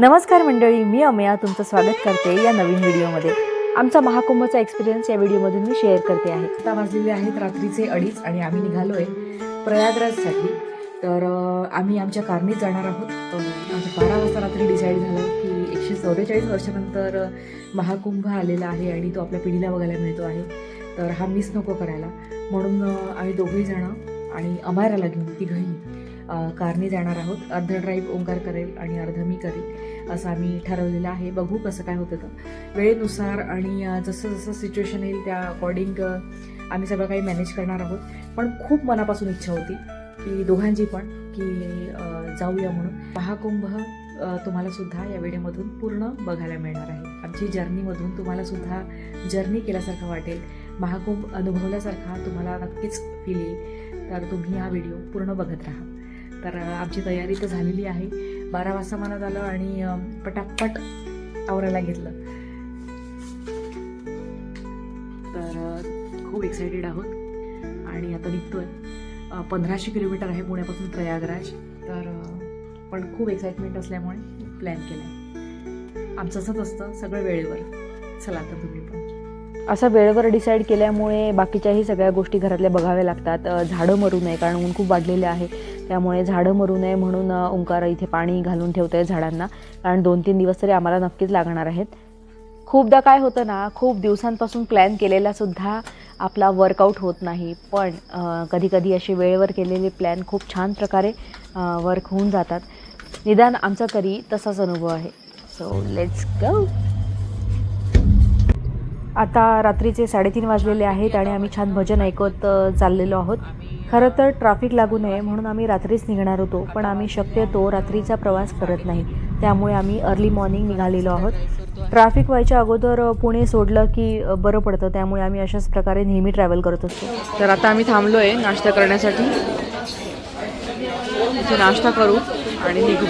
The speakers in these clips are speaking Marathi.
नमस्कार मंडळी मी अमया तुमचं स्वागत करते या नवीन व्हिडिओमध्ये. आमचा महाकुंभचा एक्सपिरियन्स या व्हिडिओमधून मी शेअर करते आहे. आता वाजलेले आहेत रात्रीचे अडीच आणि आम्ही निघालो आहे प्रयागराजसाठी. तर आम्ही आमच्या कारनेच जाणार आहोत. आमचं बारा वाजता रात्री डिसाईड झालं की एकशे चौवेचाळीस वर्षानंतर महाकुंभ आलेला आहे आणि तो आपल्या पिढीला बघायला मिळतो आहे. तर हा मिस नको करायला. म्हणून आम्ही दोघेही जणं आणि अमायराला घेऊन तिघंही कारने जाणार आहोत. अर्ध ड्राईव्ह ओंकार करेल आणि अर्ध मी करेल. असं आम्ही ठरवलेलं आहे. बघू कसं काय होतं तर. वेळेनुसार आणि जसं जसं सिच्युएशन येईल त्या अकॉर्डिंग आम्ही सगळं काही मॅनेज करणार आहोत. पण खूप मनापासून इच्छा होती की दोघांची पण की जाऊया म्हणून. महाकुंभ तुम्हाला सुद्धा या व्हिडिओमधून पूर्ण बघायला मिळणार आहे. आमची जर्नीमधून तुम्हाला सुद्धा जर्नी केल्यासारखं वाटेल. महाकुंभ अनुभवल्यासारखा तुम्हाला नक्कीच फील येईल. तर तुम्ही हा व्हिडिओ पूर्ण बघत राहा. तर आमची तयारी तर झालेली आहे. बारा वाजता मनात आलं आणि पटापट आवरायला घेतलं. तर खूप एक्सायटेड आहोत. आणि आता निघतोय. पंधराशे किलोमीटर आहे पुण्यापासून प्रयागराज. तर पण खूप एक्साइटमेंट असल्यामुळे प्लॅन केला आहे आमचं असंच असतं सगळं वेळेवर. चला तर तुम्ही पण. असं वेळेवर डिसाईड केल्यामुळे बाकीच्याही सगळ्या गोष्टी घरातल्या बघाव्या लागतात. झाडं मरू नये कारण ऊन खूप वाढलेले आहे. त्यामुळे झाडं मरू नये म्हणून ओंकार इथे पाणी घालून ठेवत आहे झाडांना. कारण दोन तीन दिवस तरी आम्हाला नक्कीच लागणार आहेत. खूपदा काय होतं ना खूप दिवसांपासून प्लॅन केलेलासुद्धा आपला वर्कआउट होत नाही. पण कधीकधी असे वेळेवर केलेले प्लॅन खूप छान प्रकारे वर्क होऊन जातात. निदान आमचा तरी तसाच अनुभव आहे. सो लेट्स गो आता रात्रीचे साडेतीन वाजलेले आहेत आणि आम्ही छान भजन ऐकत चाललेलो आहोत. खरं तर ट्रॅफिक लागू नये म्हणून आम्ही रात्रीच निघणार होतो पण आम्ही शक्यतो रात्रीचा प्रवास करत नाही. त्यामुळे आम्ही अर्ली मॉर्निंग निघालेलो आहोत. ट्रॅफिक व्हायच्या अगोदर पुणे सोडलं की बरं पडतं. त्यामुळे आम्ही अशाच प्रकारे नेहमी ट्रॅव्हल करत असतो. तर आता आम्ही थांबलो आहे नाश्ता करण्यासाठी. नाश्ता करू आणि निघू.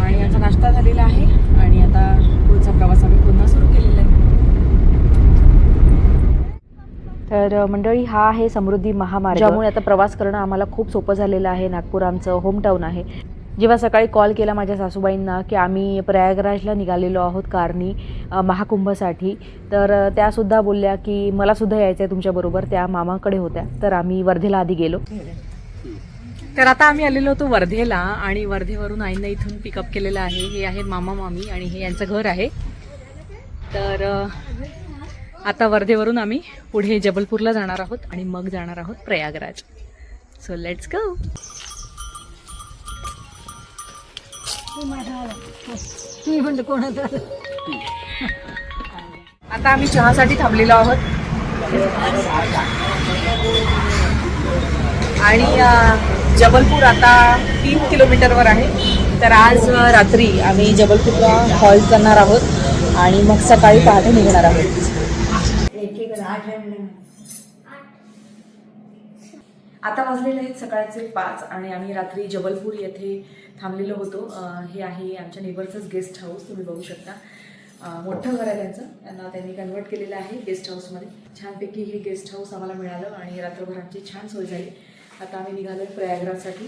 आणि आता नाश्ता झालेला आहे आणि आता पुढचा प्रवास आम्ही पुन्हा सुरू केलेला आहे तर मंडळी हा आहे समृद्धी महामार्ग. ज्यामुळे आता प्रवास करणं आम्हाला खूप सोपं झालेलं आहे. नागपूर आमचं होमटाऊन आहे. जेव्हा सकाळी कॉल केला माझ्या सासूबाईंना की आम्ही प्रयागराजला निघालेलो आहोत कारनी अ, महाकुंभसाठी तर त्यासुद्धा बोलल्या की मलासुद्धा यायचं आहे तुमच्याबरोबर त्या मामाकडे होत्या. तर आम्ही वर्धेला आधी गेलो. तर आता आम्ही आलेलो होतो वर्धेला आणि वर्धेवरून आईनं इथून पिकअप केलेलं आहे. हे आहेत मामा मामी आणि हे यांचं घर आहे. तर आता वर्धेवरून आम्ही पुढे जबलपूरला जाणार आहोत आणि मग जाणार आहोत प्रयागराज. सो लेट्स गो आता आम्ही चहासाठी थांबलेलो आहोत. आणि जबलपूर आता तीन किलोमीटरवर आहे. तर आज रात्री आम्ही जबलपूरला हॉल करणार आहोत आणि मग सकाळी पहाटे निघणार आहोत. आता वाजलेले आहेत सकाळचे पाच आणि आम्ही रात्री जबलपूर येथे थांबलेलो होतो. हे आहे आमच्या नेबरचंच गेस्ट हाऊस तुम्ही बघू शकता. मोठं घर आहे त्यांचं. त्यांना त्यांनी कन्वर्ट केलेलं आहे गेस्ट हाऊसमध्ये छानपैकी हे गेस्ट हाऊस आम्हाला मिळालं आणि रात्रभर आमची छान सोय झाली. आता आम्ही निघालो आहे प्रयागराजसाठी.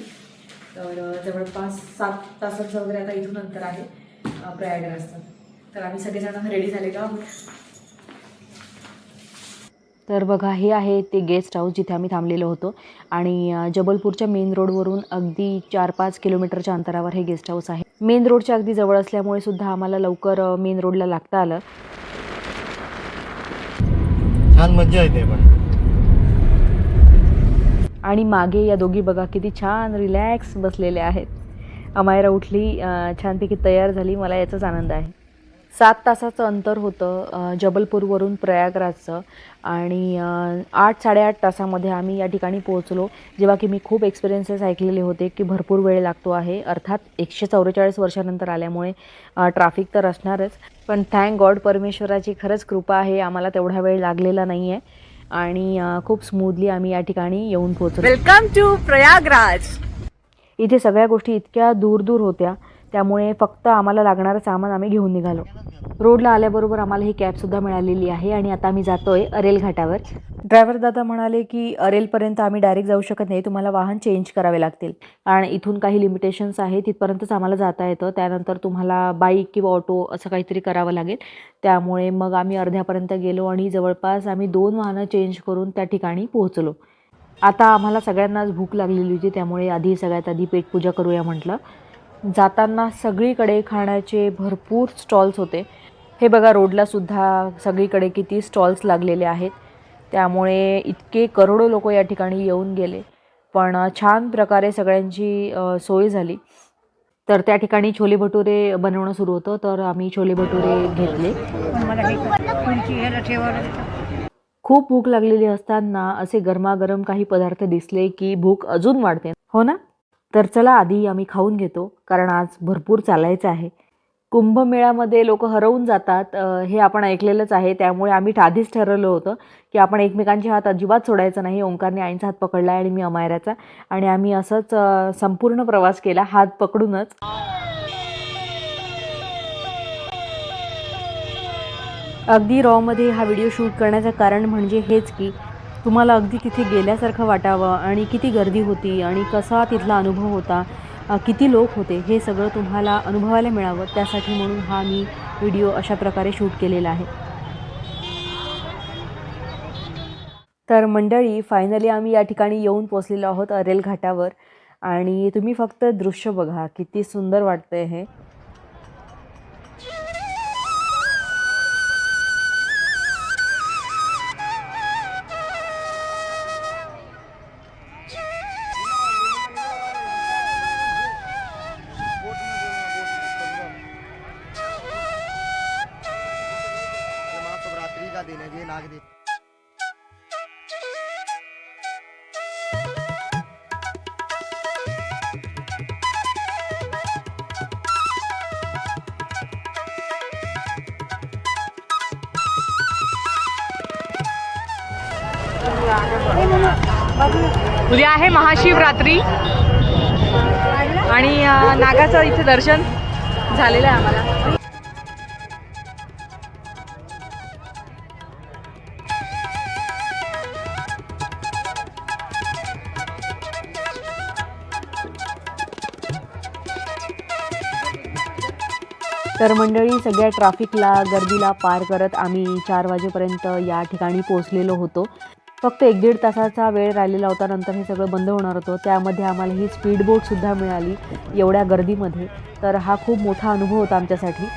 तर जवळपास सात तासाचं वगैरे आता इथून अंतर आहे प्रयागराजचं. तर आम्ही सगळेजण रेडी झालेलो आहोत तर बघा हे आहे ते गेस्ट हाऊस जिथे आम्ही थांबलेलो होतो. आणि जबलपूरच्या मेन रोडवरून अगदी चार पाच किलोमीटरच्या अंतरावर हे गेस्ट हाऊस आहे. मेन रोडच्या अगदी जवळ असल्यामुळे सुद्धा आम्हाला लवकर मेन रोडला लागता आलं. छान मज्जा येते पण. आणि मागे या दोघी बघा किती छान रिलॅक्स बसलेल्या आहेत. अमायरा उठली छानपैकी तयार झाली. मला याचाच आनंद आहे. सात तासाचं अंतर होतं जबलपूरवरून प्रयागराजचं. आणि आठ साडेआठ तासामध्ये आम्ही या ठिकाणी पोहोचलो जेव्हा की मी खूप एक्सपिरियन्सेस ऐकलेले होते की भरपूर वेळ लागतो आहे. अर्थात एकशे चौवेचाळीस वर्षानंतर आल्यामुळे ट्रॅफिक तर असणारच. पण थँक गॉड परमेश्वराची खरंच कृपा आहे आम्हाला तेवढा वेळ लागलेला नाही आहे आणि खूप स्मूथली आम्ही या ठिकाणी येऊन पोहोचलो. Welcome to Prayagraj. इथे सगळ्या गोष्टी इतक्या दूर दूर होत्या. त्यामुळे फक्त आम्हाला लागणारं सामान आम्ही घेऊन निघालो. रोडला आल्याबरोबर आम्हाला ही कॅबसुद्धा मिळालेली आहे आणि आता आम्ही जातो आहे अरेल घाटावर. ड्रायव्हर दादा म्हणाले की अरेलपर्यंत आम्ही डायरेक्ट जाऊ शकत नाही तुम्हाला वाहन चेंज करावे लागतील. आणि इथून काही लिमिटेशन्स आहे तिथपर्यंतच आम्हाला जाता येतं. त्यानंतर तुम्हाला बाईक किंवा ऑटो असं काहीतरी करावं लागेल. त्यामुळे मग आम्ही अर्ध्यापर्यंत गेलो आणि जवळपास आम्ही दोन वाहनं चेंज करून त्या ठिकाणी पोहोचलो. आता आम्हाला सगळ्यांनाच भूक लागलेली होती त्यामुळे आधी सगळ्यात आधी पेटपूजा करूया म्हटलं. जाताना सगळीकडे खाण्याचे भरपूर स्टॉल्स होते. हे बघा रोडलासुद्धा सगळीकडे किती स्टॉल्स लागलेले आहेत. त्यामुळे इतके करोडो लोक या ठिकाणी येऊन गेले. पण छान प्रकारे सगळ्यांची सोय झाली. तर त्या ठिकाणी छोले भटुरे बनवणं सुरू होतं तर आम्ही छोले भटुरे घेतले. खूप भूक लागलेली असताना असे गरमागरम काही पदार्थ दिसले की भूक अजून वाढते. हो ना? तर चला आधी आम्ही खाऊन घेतो कारण आज भरपूर चालायचं आहे. कुंभमेळ्यामध्ये लोक हरवून जातात हे आपण ऐकलेलंच आहे. त्यामुळे आम्ही आधीच ठरवलं होतं की आपण एकमेकांचे हात अजिबात सोडायचं नाही. ओंकारने आईंचा हात पकडला आणि मी अमायराचा. आणि आम्ही असंच संपूर्ण प्रवास केला हात पकडूनच. अगदी रॉमध्ये हा व्हिडिओ शूट करण्याचं कारण म्हणजे हेच की तुम्हाला अगदी तिथे गेल्यासारखं वाटावं आणि किती गर्दी होती आणि कसा तिथला अनुभव होता किती लोक होते हे सगळं तुम्हाला अनुभवायला मिळावं. त्यासाठी म्हणून हा मी व्हिडिओ अशा प्रकारे शूट केलेला आहे. तर मंडळी फायनली आम्ही या ठिकाणी येऊन पोचलेलो आहोत अरेल घाटावर. आणि तुम्ही फक्त दृश्य बघा किती सुंदर वाटतंय हे. महाशिवरात्रि नाग उद्या आहे महाशिवरात्री. आणि नागाचं इथे दर्शन झालेलं आहे आम्हाला. तर मंडळी सगळ्या ट्रॅफिकला गर्दीला पार करत आम्ही चार वाजेपर्यंत या ठिकाणी पोहोचलेलो होतो. फक्त एक दीड तासाचा वेळ राहिलेला होता नंतर हे सगळं बंद होणार होतं. त्यामध्ये आम्हाला ही स्पीड बोटसुद्धा मिळाली एवढ्या गर्दीमध्ये. तर हा खूप मोठा अनुभव होता आमच्यासाठी.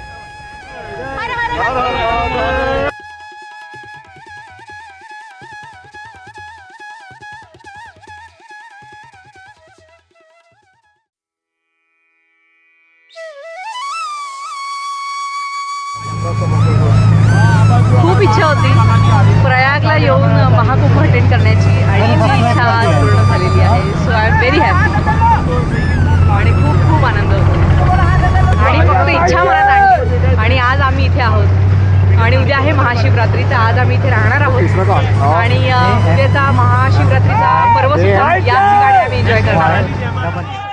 होती. प्रयागला येऊन महाकुंभ अटेंड करण्याची आणि ती इच्छा पूर्ण झालेली आहे. So I am very happy आणि खूप खूप आनंद होतो. आणि फक्त इच्छा मनात आणली आणि आज आम्ही इथे आहोत. आणि उद्या आहे महाशिवरात्री तर आज आम्ही इथे राहणार आहोत. आणि उद्याचा महाशिवरात्रीचा पर्व सुद्धा याच ठिकाणी आम्ही एन्जॉय करणार आहोत.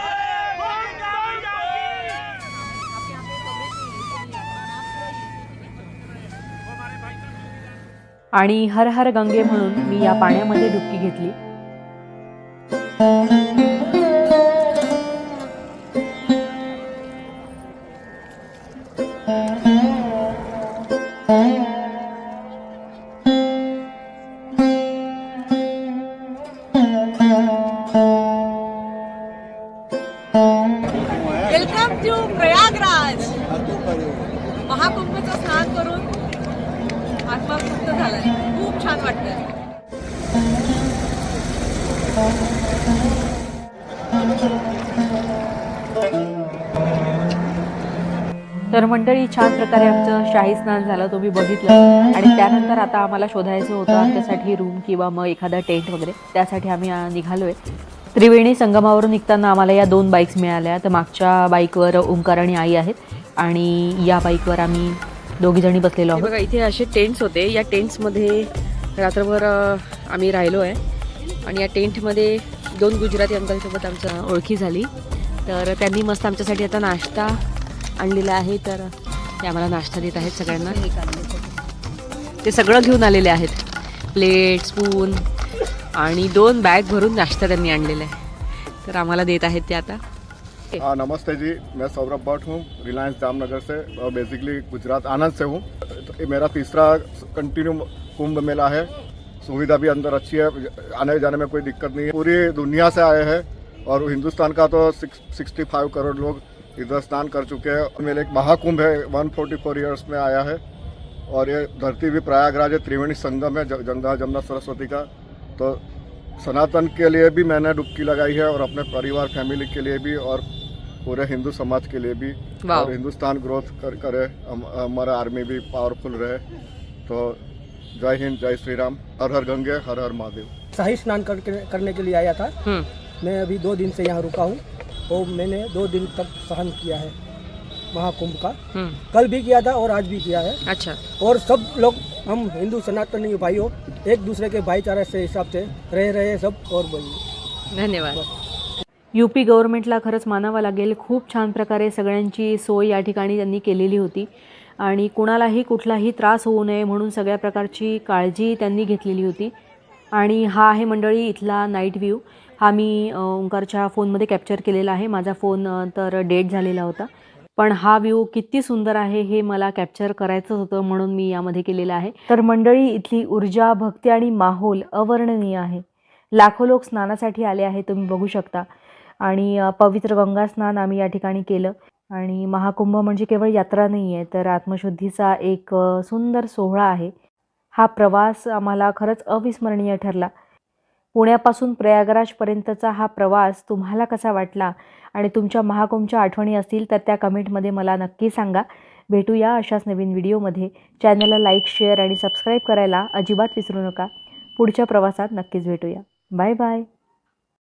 आणि हर हर गंगे म्हणून मी या पाण्यामध्ये डुबकी घेतली. वेलकम टू प्रयागराज महाकुंभचं स्नान करून आत्मा खूप छान वाटतंय तर मंडळी छान प्रकारे आमचं शाही स्नान झालं तुम्ही बघितलं. आणि त्यानंतर आता आम्हाला शोधायचं होतं आमच्यासाठी रूम किंवा मग एखादा टेंट वगैरे. त्यासाठी आम्ही निघालोय. त्रिवेणी संगमावरून निघताना आम्हाला या दोन बाईक्स मिळाल्या. तर मागच्या बाईकवर ओंकार आणि आई आहेत. आणि या बाईकवर आम्ही दोघीजणी बसलेलो हे आहोत. बघा इथे असे टेंट्स होते. या टेंट्समध्ये रात्रभर आम्ही राहिलो आहे. आणि या टेंटमध्ये दोन गुजराती अंकलसोबत आमचं ओळखी झाली. तर त्यांनी मस्त आमच्यासाठी आता नाश्ता आणलेलं आहे. तर ते आम्हाला नाश्ता देत आहेत सगळ्यांना. ते सगळं घेऊन आलेले आहेत. प्लेट स्पून आणि दोन बॅग भरून नाश्ता त्यांनी आणलेला आहे. तर आम्हाला देत आहेत ते आता. हाँ नमस्ते जी। मैं सौरभ भट्ट हूँ रिलायंस जामनगर से, और बेसिकली गुजरात आनंद से हूँ। तो मेरा तीसरा कंटिन्यू कुंभ मेला है। सुविधा भी अंदर अच्छी है, आने जाने में कोई दिक्कत नहीं है। पूरी दुनिया से आए हैं, और हिंदुस्तान का तो सिक्सटी फाइव करोड़ लोग इधर स्नान कर चुके हैं। मेले एक महाकुंभ है वन फोर्टी फोर ईयर्स में आया है। और ये धरती भी प्रयागराज है, त्रिवेणी संगम है गंगा, जमुना, सरस्वती का। तो सनातन के लिए भी मैंने डुबकी लगाई है, और अपने परिवार फैमिली के लिए भी, और पूरे हिंदू समाज के लिए भी और हिंदुस्तान ग्रोथ कर करे हम, हमारा आर्मी भी पावरफुल रहे। तो जय हिंद जय श्री राम हर हर गंगे हर हर महादेव। शाही स्नान करके करने के लिए आया था। हम्म, मैं अभी दो दिन से यहाँ रुका हूँ और मैंने दो दिन तक सहन किया है महाकुंभ का। हम्म, कल भी किया था और आज भी किया है। अच्छा। और सब लोग हम हिंदू सनातनी भाइयों एक दूसरे के भाईचारे से हिसाब से रह रहे हैं सब और बोलिए। धन्यवाद। यू पी गव्हर्नमेंटला खरंच मानावं लागेल. खूप छान प्रकारे सगळ्यांची सोय या ठिकाणी त्यांनी केलेली होती. आणि कुणालाही कुठलाही त्रास होऊ नये म्हणून सगळ्या प्रकारची काळजी त्यांनी घेतलेली होती. आणि हा आहे मंडळी इथला नाईट व्ह्यू हा मी ओंकारच्या फोनमध्ये कॅप्चर केलेला आहे. माझा फोन तर डेट झालेला होता. पण हा व्ह्यू किती सुंदर आहे हे मला कॅप्चर करायचं होतं म्हणून मी यामध्ये केलेलं आहे. तर मंडळी इथली ऊर्जा भक्ती आणि माहोल अवर्णनीय आहे. लाखो लोक स्नानासाठी आले आहे तुम्ही बघू शकता. आणि पवित्र गंगा स्नान आम्ही या ठिकाणी केलं. आणि महाकुंभ म्हणजे केवळ यात्रा नाही आहे तर आत्मशुद्धीचा एक सुंदर सोहळा आहे. हा प्रवास आम्हाला खरंच अविस्मरणीय ठरला. पुण्यापासून प्रयागराजपर्यंतचा हा प्रवास तुम्हाला कसा वाटला आणि तुमच्या महाकुंभच्या आठवणी असतील तर त्या कमेंटमध्ये मला नक्की सांगा. भेटूया अशाच नवीन व्हिडिओमध्ये. चॅनलला लाईक शेअर आणि सबस्क्राईब करायला अजिबात विसरू नका. पुढच्या प्रवासात नक्कीच भेटूया. Bye bye.